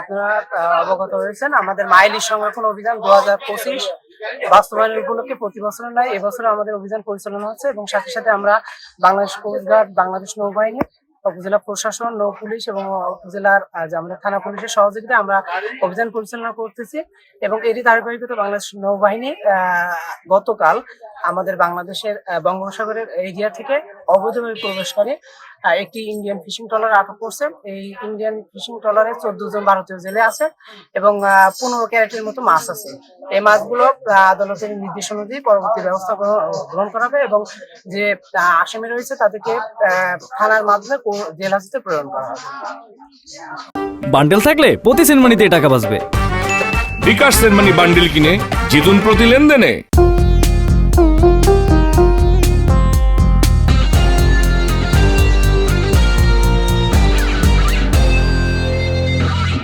আপনারা অবগত রয়েছেন, আমাদের মাইলিশ সংরক্ষণ অভিযান দু পঁচিশ বাস্তবায়নের উপলক্ষে প্রতি বছর নয় এবছর আমাদের অভিযান পরিচালনা হচ্ছে এবং সাথে সাথে আমরা বাংলাদেশ কোস্টগার্ড বাংলাদেশ নৌবাহিনী, উপজেলা প্রশাসন, নৌ পুলিশ এবং উপজেলার আমাদের থানা পুলিশের সহযোগিতা আমরা অভিযান পরিচালনা করতেছি এবং এরই ধারাবাহিকতা বাংলাদেশ নৌবাহিনী গতকাল আমাদের বাংলাদেশের আহ, বঙ্গোপসাগরের এরিয়া থেকে অবৈধভাবে প্রবেশ করে একটি ইন্ডিয়ান ফিশিং ট্রলার আটক করছে। এই ইন্ডিয়ান ফিশিং ট্রলারে চোদ্দ জন ভারতীয় জেলে আছে এবং পনেরো ক্যারেটের মতো মাছ আছে। এই মাছগুলো আহ, আদালতের নির্দেশ অনুযায়ী পরবর্তী ব্যবস্থা গ্রহণ গ্রহণ করা হবে এবং যে আহ, আসামি রয়েছে তাদেরকে আহ, থানার মাধ্যমে জেল হাজতে প্রেরণ করা হবে। বান্ডেল থাকলে প্রতি সিনেমানিতে টাকা বাঁচবে। বিকাশ সেনমানি বান্ডিল কিনে জিতুন প্রতি লেনদেনে।